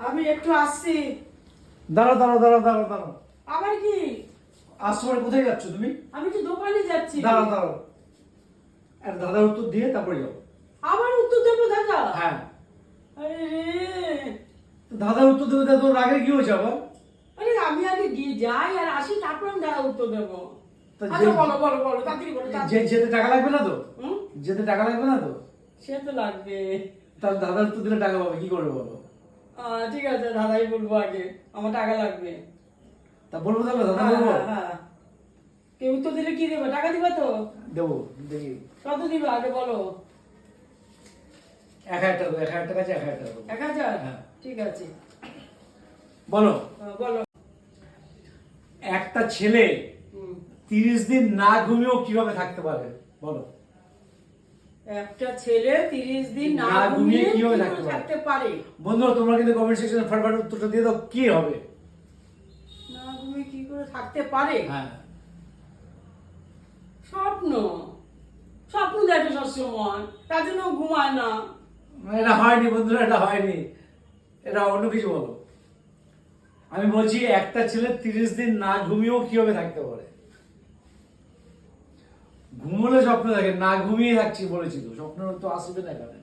আমি একটু আসছি। দাঁড়াও দাঁড়াও দাঁড়াও দাঁড়াও দাঁড়াও। আবার কি? আসছো মানে কোথায় যাচ্ছ তুমি? আমি তো দোকানে যাচ্ছি। দাঁড়াও দাঁড়াও। আর দাদার উত্তর দিয়ে তারপরে যাও। আবার উত্তর দেবো দাদা? হ্যাঁ। আরে তো দাদার উত্তর দেবে তা তোর আগে কি হয়েছে আবার আরে আমি আগে গিয়ে যাই আর আসি তারপর আমি দাদা উত্তর দেবো। তা আচ্ছা বলো বলো বলো তাড়াতাড়ি বলো যে যেতে টাকা লাগবে না তো? হুম? যেতে টাকা লাগবে না তো? সে তো লাগবে। তাহলে দাদার উত্তর দিলে টাকা পাবে কি করবে বলো? ঠিক আছে দাদাই বলব আগে। আমার টাকা লাগবে। তা বলব তাহলে দাদা হ্যাঁ, বলব? হ্যাঁ, হ্যাঁ। কেউ উত্তর দিলে কি দেবে? টাকা দিবে তো? দেবো দেখি। কত দিবে আগে বলো? এক হাজার টাকা এক হাজার টাকা এক হাজার টাকা। এক হাজার। ঠিক আছে। বলো। বলো। একটা ছেলে তিরিশ দিন না ঘুমিয়েও কীভাবে থাকতে পারে বলো। একটা ছেলে তিরিশ দিন না ঘুমিয়ে পারে? থাকতে পারে। বন্ধুরা তোমরা কিন্তু কমেন্ট সেকশনে ফাটাফাট উত্তরটা দিয়ে দাও কি হবে? না ঘুমিয়ে কি করে থাকতে পারে? হ্যাঁ। স্বপ্ন। স্বপ্ন দেখে সবসময়। তার জন্য ঘুমায় না এটা হয়নি বন্ধুরা এটা হয়নি। এটা অন্য কিছু বলো। আমি বলছি একটা ছেলে তিরিশ দিন না ঘুমিয়েও কীভাবে থাকতে পারে? ঘুমলে স্বপ্ন দেখে না ঘুমিয়ে থাকছি বলেছি তো স্বপ্ন তো আসবে না এখানে।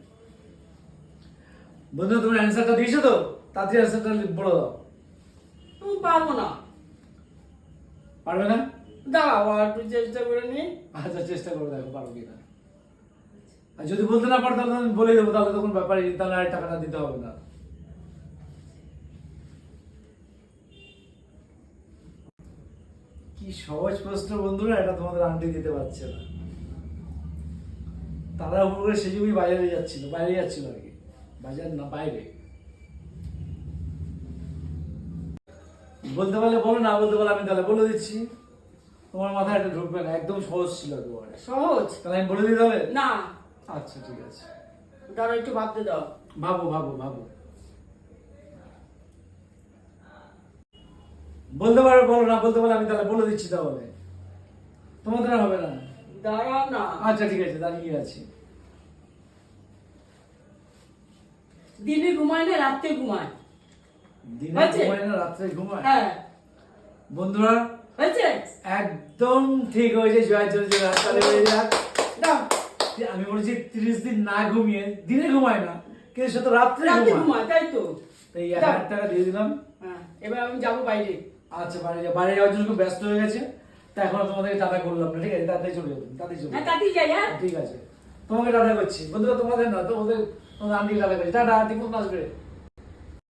বন্ধু তোমার অ্যান্সারটা দিয়েছ তো? তাড়াতাড়ি অ্যান্সারটা বলে দাও। তুমি পারব না। পারবে না? দাঁড়াও আর একটু চেষ্টা করে নি। আচ্ছা চেষ্টা করে দেখো পারো কিনা আর যদি বলতে না পারো তাহলে আমি বলে দেবো তাহলে তখন ব্যাপারে তাহলে আর টাকাটা দিতে হবে না। কি সহজ প্রশ্ন বন্ধুরা এটা তোমাদের আন্টি দিতে পারছে না। তারা উপরে সেজুগুই বাজারে যাচ্ছিল বাইরে যাচ্ছিল আর কি। বাজার না বাইরে। বলতে পারলে বলো না বলতে পারলে আমি তাহলে বলে দিচ্ছি। তোমার মাথায় এটা ঢুকবে না একদম সহজ ছিল একেবারে সহজ? তাহলে আমি বলে দিই তাহলে? না। আচ্ছা ঠিক আছে। দাঁড়াও একটু ভাবতে দাও। ভাবো ভাবো ভাবো। বলতে পারবে বলো না বলতে পারলে আমি তাহলে বলে দিচ্ছি তাহলে। তোমাদের আর হবে না? দাঁড়াও না। আচ্ছা ঠিক আছে দাঁড়িয়ে আছি। দিনে ঘুমায় না রাত্রে ঘুমায়। দিনে ঘুমায় না রাত্রে ঘুমায়? হ্যাঁ। বন্ধুরা হয়েছে? একদম ঠিক হয়েছে জয় চলছে রাস্তাতে হয়ে যাক। আমি বলেছি তিরিশ দিন না ঘুমিয়ে দিনে ঘুমায় না কিন্তু সে তো রাত্রে ঘুমায়। তাই তো। এক হাজার টাকা দিয়ে দিলাম। হ্যাঁ এবার আমি যাব বাইরে। আচ্ছা বাড়ি বাইরে যাওয়ার জন্য খুব ব্যস্ত হয়ে গেছে। তা এখন তোমাদেরকে টাটা করলাম না ঠিক আছে? তাড়াতাড়ি চলে যাবেন তাড়াতাড়ি চলে হ্যাঁ তাতেই যাই হ্যাঁ। ঠিক আছে। তোমাকে টাটা করছি। বন্ধুরা তোমাদের না তোমাদের তোমাদের আন্টি টাটা করছি। টাটা আন্টি কোন আসবে।